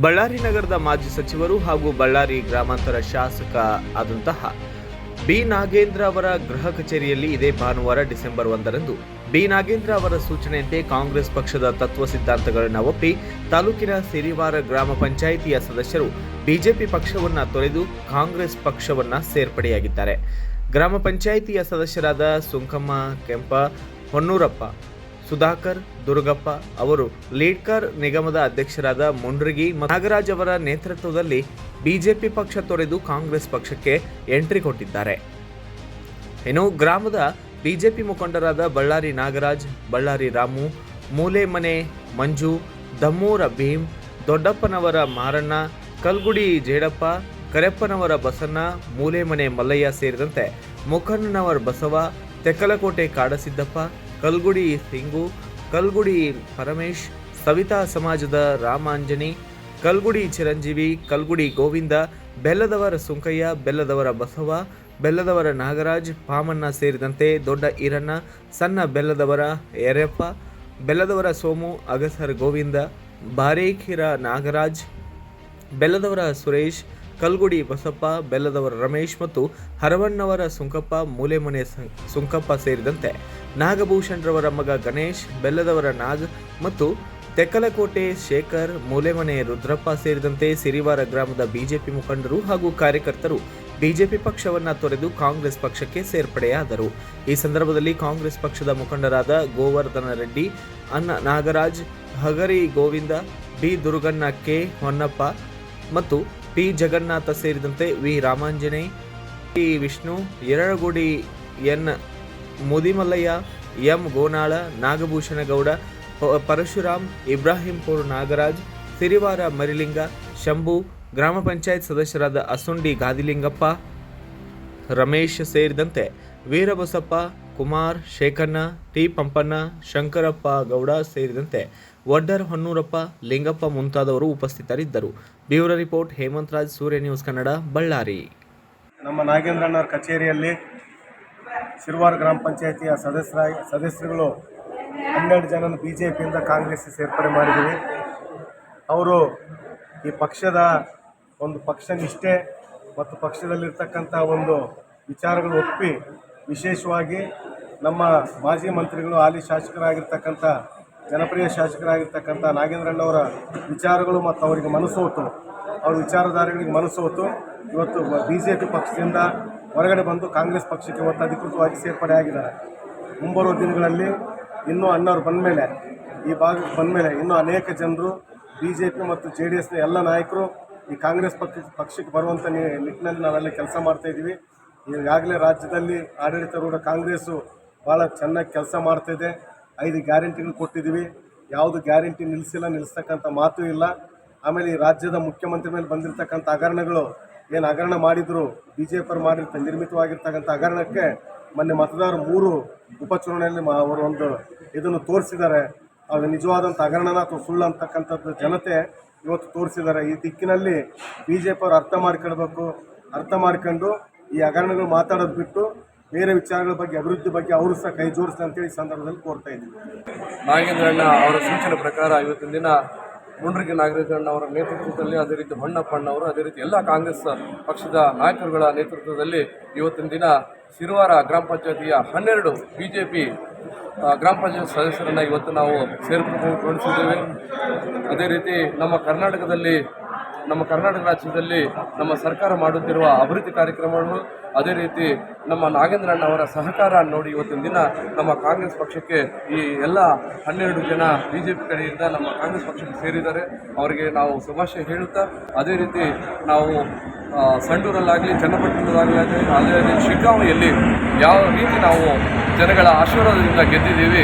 ಬಳ್ಳಾರಿ ನಗರದ ಮಾಜಿ ಸಚಿವರು ಹಾಗೂ ಬಳ್ಳಾರಿ ಗ್ರಾಮಾಂತರ ಶಾಸಕ ಆದಂತಹ ಬಿ. ನಾಗೇಂದ್ರ ಅವರ ಗೃಹ ಕಚೇರಿಯಲ್ಲಿ ಇದೇ ಭಾನುವಾರ ಡಿಸೆಂಬರ್ ಒಂದರಂದು ಬಿ. ನಾಗೇಂದ್ರ ಅವರ ಸೂಚನೆಯಂತೆ ಕಾಂಗ್ರೆಸ್ ಪಕ್ಷದ ತತ್ವ ಸಿದ್ಧಾಂತಗಳನ್ನು ಒಪ್ಪಿ ತಾಲೂಕಿನ ಸಿರಿವಾರ ಗ್ರಾಮ ಪಂಚಾಯಿತಿಯ ಸದಸ್ಯರು ಬಿಜೆಪಿ ಪಕ್ಷವನ್ನ ತೊರೆದು ಕಾಂಗ್ರೆಸ್ ಪಕ್ಷವನ್ನ ಸೇರ್ಪಡೆಯಾಗಿದ್ದಾರೆ. ಗ್ರಾಮ ಪಂಚಾಯಿತಿಯ ಸದಸ್ಯರಾದ ಸುಂಕಮ್ಮ ಕೆಂಪ ಹೊನ್ನೂರಪ್ಪ ಸುಧಾಕರ್, ದುರ್ಗಪ್ಪ ಅವರು ಲೀಡ್ಕರ್ ನಿಗಮದ ಅಧ್ಯಕ್ಷರಾದ ಮುಂಡ್ರಿಗಿ ನಾಗರಾಜ್ ಅವರ ನೇತೃತ್ವದಲ್ಲಿ ಬಿಜೆಪಿ ಪಕ್ಷ ತೊರೆದು ಕಾಂಗ್ರೆಸ್ ಪಕ್ಷಕ್ಕೆ ಎಂಟ್ರಿ ಕೊಟ್ಟಿದ್ದಾರೆ. ಇನ್ನು ಗ್ರಾಮದ ಬಿಜೆಪಿ ಮುಖಂಡರಾದ ಬಳ್ಳಾರಿ ನಾಗರಾಜ್, ಬಳ್ಳಾರಿ ರಾಮು, ಮೂಲೆಮನೆ ಮಂಜು, ದಮ್ಮೂರ ಭೀಮ್, ದೊಡ್ಡಪ್ಪನವರ ಮಾರಣ್ಣ, ಕಲ್ಗುಡಿ ಜೇಡಪ್ಪ, ಕರೆಪ್ಪನವರ ಬಸಣ್ಣ, ಮೂಲೆಮನೆ ಮಲ್ಲಯ್ಯ ಸೇರಿದಂತೆ ಮುಖಣ್ಣನವರ ಬಸವ, ತೆಕ್ಕಲಕೋಟೆ ಕಾಡಸಿದ್ದಪ್ಪ ಕಲ್ಗುಡಿ ಸಿಂಗು ಕಲ್ಗುಡಿ ಪರಮೇಶ್, ಸವಿತಾ ಸಮಾಜದ ರಾಮಾಂಜನಿ, ಕಲ್ಗುಡಿ ಚಿರಂಜೀವಿ, ಕಲ್ಗುಡಿ ಗೋವಿಂದ, ಬೆಲ್ಲದವರ ಸುಂಕಯ್ಯ, ಬೆಲ್ಲದವರ ಬಸವ, ಬೆಲ್ಲದವರ ನಾಗರಾಜ್, ಪಾಮಣ್ಣ ಸೇರಿದಂತೆ ದೊಡ್ಡ ಈರಣ್ಣ, ಸಣ್ಣ ಬೆಲ್ಲದವರ ಯರಪ್ಪ, ಬೆಲ್ಲದವರ ಸೋಮು, ಅಗಸರ್ ಗೋವಿಂದ, ಬಾರೇಖಿರ ನಾಗರಾಜ್, ಬೆಲ್ಲದವರ ಸುರೇಶ್ ಕಲ್ಗುಡಿ ಬಸಪ್ಪ, ಬೆಲ್ಲದವರ ರಮೇಶ್ ಮತ್ತು ಹರವಣ್ಣವರ ಸುಂಕಪ್ಪ, ಮೂಲೆಮನೆ ಸುಂಕಪ್ಪ ಸೇರಿದಂತೆ ನಾಗಭೂಷಣರವರ ಮಗ ಗಣೇಶ್, ಬೆಲ್ಲದವರ ನಾಗ್ ಮತ್ತು ತೆಕ್ಕಲಕೋಟೆ ಶೇಖರ್, ಮೂಲೆಮನೆ ರುದ್ರಪ್ಪ ಸೇರಿದಂತೆ ಸಿರಿವಾರ ಗ್ರಾಮದ ಬಿಜೆಪಿ ಮುಖಂಡರು ಹಾಗೂ ಕಾರ್ಯಕರ್ತರು ಬಿಜೆಪಿ ಪಕ್ಷವನ್ನ ತೊರೆದು ಕಾಂಗ್ರೆಸ್ ಪಕ್ಷಕ್ಕೆ ಸೇರ್ಪಡೆಯಾದರು. ಈ ಸಂದರ್ಭದಲ್ಲಿ ಕಾಂಗ್ರೆಸ್ ಪಕ್ಷದ ಮುಖಂಡರಾದ ಗೋವರ್ಧನ ರೆಡ್ಡಿ, ಅನ್ನ ನಾಗರಾಜ್, ಹಗರಿ ಗೋವಿಂದ, ಬಿ ದುರ್ಗಣ್ಣ ಕೆ ಹೊನ್ನಪ್ಪ ಮತ್ತು ಪಿ ಜಗನ್ನಾಥ ಸೇರಿದಂತೆ V. Ramanjane, T. Vishnu Eralagudi N. Mudimallayya, M. Gonala Nagabhushana Gowda Parashuram Ibrahimpur Nagaraj, Siriwara Mariling, Shambhu, ಗ್ರಾಮ ಪಂಚಾಯತ್ ಸದಸ್ಯರಾದ ಅಸುಂಡಿ ಗಾದಿಲಿಂಗಪ್ಪ, ರಮೇಶ್ ಸೇರಿದಂತೆ ವೀರಬಸಪ್ಪ ಕುಮಾರ್ ಶೇಖಣ್ಣ ಟಿ. ಪಂಪಣ್ಣ ಶಂಕರಪ್ಪ ಗೌಡ ಸೇರಿದಂತೆ ವಡ್ಡರ್ ಹೊನ್ನೂರಪ್ಪ, ಲಿಂಗಪ್ಪ ಮುಂತಾದವರು ಉಪಸ್ಥಿತರಿದ್ದರು. Bureau report Hemant Raj Surya news Kannada, Ballari. ನಮ್ಮ ನಾಗೇಂದ್ರಣ್ಣವ್ರ ಕಚೇರಿಯಲ್ಲಿ ಶಿರ್ವಾರ್ ಗ್ರಾಮ ಪಂಚಾಯಿತಿಯ ಸದಸ್ಯರ ಸದಸ್ಯರುಗಳು ಹನ್ನೆರಡು ಜನನ ಬಿ ಜೆ ಪಿಯಿಂದ ಕಾಂಗ್ರೆಸ್ ಸೇರ್ಪಡೆ ಮಾಡಿದ್ದೀವಿ. ಅವರು ಈ ಪಕ್ಷದ ಒಂದು ಪಕ್ಷ ನಿಷ್ಠೆ ಮತ್ತು ಪಕ್ಷದಲ್ಲಿರ್ತಕ್ಕಂಥ ಒಂದು ವಿಚಾರಗಳು ಒಪ್ಪಿ ವಿಶೇಷವಾಗಿ ನಮ್ಮ ಮಾಜಿ ಮಂತ್ರಿಗಳು, ಹಾಲಿ ಶಾಸಕರಾಗಿರ್ತಕ್ಕಂಥ, ಜನಪ್ರಿಯ ಶಾಸಕರಾಗಿರ್ತಕ್ಕಂಥ ನಾಗೇಂದ್ರಣ್ಣವರ ವಿಚಾರಗಳು ಮತ್ತು ಅವರಿಗೆ ಮನಸ್ಸೋತು ಅವ್ರ ವಿಚಾರಧಾರೆಗಳಿಗೆ ಮನಸ್ಸೋತು ಇವತ್ತು ಬಿ ಜೆ ಪಿ ಪಕ್ಷದಿಂದ ಹೊರಗಡೆ ಬಂದು ಕಾಂಗ್ರೆಸ್ ಪಕ್ಷಕ್ಕೆ ಇವತ್ತು ಅಧಿಕೃತವಾಗಿ ಸೇರ್ಪಡೆ ಆಗಿದ್ದಾರೆ. ಮುಂಬರುವ ದಿನಗಳಲ್ಲಿ ಇನ್ನೂ ಅಣ್ಣವ್ರು ಬಂದ ಮೇಲೆ, ಈ ಭಾಗಕ್ಕೆ ಬಂದ ಮೇಲೆ ಇನ್ನೂ ಅನೇಕ ಜನರು ಬಿ ಜೆ ಪಿ ಮತ್ತು ಜೆ ಡಿ ಎಸ್ನ ಎಲ್ಲ ನಾಯಕರು ಈ ಕಾಂಗ್ರೆಸ್ ಪಕ್ಷ ಪಕ್ಷಕ್ಕೆ ಬರುವಂಥ ನಿಟ್ಟಿನಲ್ಲಿ ನಾವೆಲ್ಲ ಕೆಲಸ ಮಾಡ್ತಾ ಇದ್ದೀವಿ. ಈಗಾಗಲೇ ರಾಜ್ಯದಲ್ಲಿ ಆಡಳಿತಾರೂಢ ಕಾಂಗ್ರೆಸ್ಸು ಭಾಳ ಚೆನ್ನಾಗಿ ಕೆಲಸ ಮಾಡ್ತಿದೆ. ಐದು ಗ್ಯಾರಂಟಿಗಳು ಕೊಟ್ಟಿದ್ದೀವಿ. ಯಾವುದು ಗ್ಯಾರಂಟಿ ನಿಲ್ಲಿಸಿಲ್ಲ ನಿಲ್ಲಿಸ್ತಕ್ಕಂಥ ಮಾತು ಇಲ್ಲ. ಆಮೇಲೆ ಈ ರಾಜ್ಯದ ಮುಖ್ಯಮಂತ್ರಿ ಮೇಲೆ ಬಂದಿರತಕ್ಕಂಥ ಹಗರಣಗಳು ಏನು ಹಗರಣ ಮಾಡಿದ್ರು ಬಿ ಜೆ ಪಿ ಮಾಡಿರ್ತ, ನಿರ್ಮಿತವಾಗಿರ್ತಕ್ಕಂಥ ಹಗರಣಕ್ಕೆ ಮೊನ್ನೆ ಮತದಾರರು ಮೂರು ಉಪಚುನಾವಣೆಯಲ್ಲಿ ಅವರು ಒಂದು ಇದನ್ನು ತೋರಿಸಿದ್ದಾರೆ. ಅದು ನಿಜವಾದಂಥ ಹಗರಣನ ಅಥವಾ ಸುಳ್ಳು ಅಂತಕ್ಕಂಥದ್ದು ಜನತೆ ಇವತ್ತು ತೋರಿಸಿದ್ದಾರೆ. ಈ ದಿಕ್ಕಿನಲ್ಲಿ ಬಿ ಜೆ ಪಿ ಅವರು ಅರ್ಥ ಮಾಡ್ಕೊಳ್ಬೇಕು. ಅರ್ಥ ಮಾಡ್ಕೊಂಡು ಈ ಹಗರಣಗಳು ಮಾತಾಡೋದು ಬಿಟ್ಟು ಬೇರೆ ವಿಚಾರಗಳ ಬಗ್ಗೆ, ಅಭಿವೃದ್ಧಿ ಬಗ್ಗೆ ಅವರು ಸಹ ಕೈ ಜೋಡಿಸ್ತಾರೆ ಅಂತೇಳಿ ಈ ಸಂದರ್ಭದಲ್ಲಿ ಕೋರ್ತಾ ಇದ್ದೀವಿ. ನಾಗೇಂದ್ರಣ್ಣ ಅವರ ಸೂಚನೆ ಪ್ರಕಾರ ಇವತ್ತಿನ ದಿನ ಮುಂಡ್ರಿಗೆ ನಾಗರಾಜಣ್ಣ ಅವರ ನೇತೃತ್ವದಲ್ಲಿ ಅದೇ ರೀತಿ ಹೊನ್ನಪ್ಪಣ್ಣವರು ಅದೇ ರೀತಿ ಎಲ್ಲ ಕಾಂಗ್ರೆಸ್ ಪಕ್ಷದ ನಾಯಕರುಗಳ ನೇತೃತ್ವದಲ್ಲಿ ಇವತ್ತಿನ ದಿನ ಸಿರುವಾರ ಗ್ರಾಮ ಪಂಚಾಯತಿಯ ಹನ್ನೆರಡು ಬಿ ಜೆ ಪಿ ಗ್ರಾಮ ಪಂಚಾಯತ್ ಸದಸ್ಯರನ್ನು ಇವತ್ತು ನಾವು ಸೇರ್ಪಡೆಗೊಳಿಸಿದ್ದೇವೆ ಅದೇ ರೀತಿ ನಮ್ಮ ಕರ್ನಾಟಕದಲ್ಲಿ ನಮ್ಮ ಕರ್ನಾಟಕ ರಾಜ್ಯದಲ್ಲಿ ನಮ್ಮ ಸರ್ಕಾರ ಮಾಡುತ್ತಿರುವ ಅಭಿವೃದ್ಧಿ ಕಾರ್ಯಕ್ರಮಗಳು ಅದೇ ರೀತಿ ನಮ್ಮ ನಾಗೇಂದ್ರಣ್ಣ ಅವರ ಸಹಕಾರ ನೋಡಿ ಇವತ್ತಿನ ದಿನ ನಮ್ಮ ಕಾಂಗ್ರೆಸ್ ಪಕ್ಷಕ್ಕೆ ಈ ಎಲ್ಲ ಹನ್ನೆರಡು ಜನ ಬಿ ಜೆ ಪಿ ಕಡೆಯಿಂದ ನಮ್ಮ ಕಾಂಗ್ರೆಸ್ ಪಕ್ಷಕ್ಕೆ ಸೇರಿದ್ದಾರೆ. ಅವರಿಗೆ ನಾವು ಶುಭಾಶಯ ಹೇಳುತ್ತಾ, ಅದೇ ರೀತಿ ನಾವು ಸಂಡೂರಲ್ಲಾಗಲಿ, ಚನ್ನಪಟ್ಟಣದಲ್ಲಾಗಲಿ ಅದೇ ಶಿಗ್ಗಾಂವಿಯಲ್ಲಿ ಯಾವ ರೀತಿ ನಾವು ಜನಗಳ ಆಶೀರ್ವಾದದಿಂದ ಗೆದ್ದಿದ್ದೀವಿ